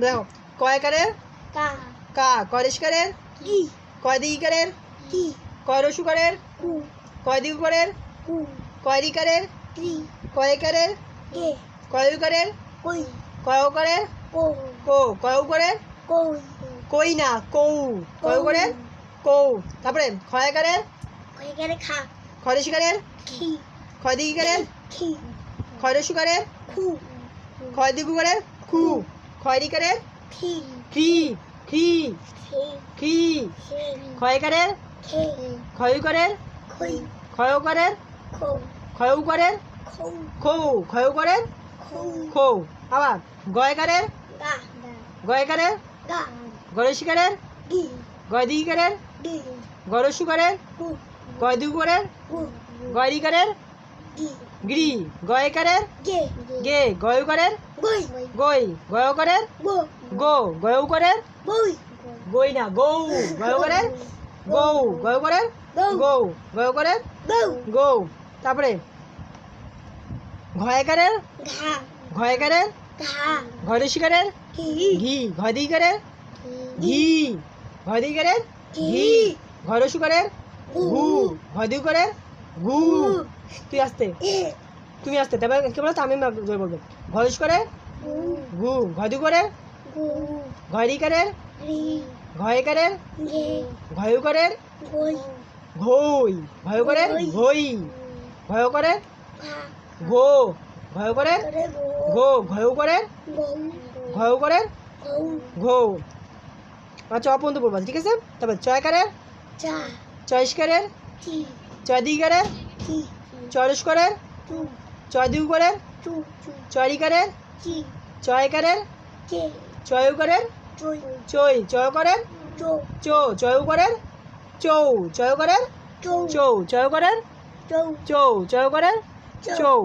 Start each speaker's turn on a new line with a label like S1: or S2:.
S1: দেখো কয়কারের
S2: কা।
S1: কা করেশকারের
S2: কি।
S1: কয় দিগিকারের
S2: কি।
S1: কয় রসুকারের?
S2: কু।
S1: কয় দিগুকারের?
S2: কু।
S1: কয় দিকারের?
S2: কি
S1: কয়কারের
S2: কে।
S1: কয়কারের
S2: কই।
S1: কয়কারের
S2: কো।
S1: কো কয়কারের
S2: কই
S1: কই না কৌ। কয়কারের কৌ। তারপরে ক্ষয়কারের
S2: কই গেলে খা।
S1: খয়রসিকারের
S2: কি
S1: ক্ষয় দিগিকারের
S2: কি
S1: খয়রসুকারের
S2: খু।
S1: ক্ষয় দিগুকারের খু। ক্ষয়রিকারের
S2: কি
S1: ক্রি ক্রি
S2: সে
S1: ক্ষয়কারের
S2: খে।
S1: ক্ষয়কারের
S2: কই
S1: ক্ষয়কারের
S2: খো।
S1: ক্ষয়কারের
S2: খো।
S1: খৌ। ক্ষয়কারের
S2: খো।
S1: খৌ। আবার গয়কারের গয়কারের
S2: গা।
S1: গরসিকারের
S2: গি।
S1: গয়দিকারের
S2: গি।
S1: গরসুকারের
S2: গু।
S1: গয়দুকারের গয়রিকারের গ্রি গয়কারের
S2: গে।
S1: গে গয়কারের
S2: গই।
S1: গয়কারের
S2: গো।
S1: গো গয়কারের গই না গৌ। গয়কারের গৌ। গয়কারের
S2: গৌ।
S1: গৌ। গয়কারের
S2: গৌ।
S1: তারপরে ঘয়কারের
S2: ঘা।
S1: ঘয়কারের
S2: ঘা।
S1: ঘরসিকারের
S2: কি
S1: ঘি। ঘদিকারের ঘি। ঘদিকারের ঘি। ঘরসুকারের ঘু। ঘদিকারের ঘু তুই আসতে তুমি আসতে তবে কে বলো আমি জয় বলব ঘরস করে
S2: গু
S1: ঘু ঘদু করে
S2: গু
S1: ঘরিকারের
S2: রি
S1: ঘয়কারের
S2: গে
S1: ঘয়ুকারের
S2: গই
S1: ঘই ভয়করের ঘই ভয়করের
S2: ঘা
S1: ঘো ভয়করের
S2: করে
S1: ঘো ঘয়ু করে ঘয়ু করে ঘো আচ্ছা অপন্ত বলব ঠিক আছে তারপর চয়কারের
S2: চা
S1: চয়স্কারের
S2: টি
S1: চয়দিকারের
S2: টি
S1: চয়স্করের
S2: টু
S1: চয়দিউকরের
S2: টু টু
S1: চয়
S2: টি
S1: চয়কারের
S2: কে
S1: চয়ুকরের
S2: চই
S1: চই চয়করের
S2: চৌ
S1: চো চয়ুকরের চৌ চয়করের
S2: চৌ
S1: চৌ চয়করের
S2: চৌ
S1: চৌ চয়করের চৌ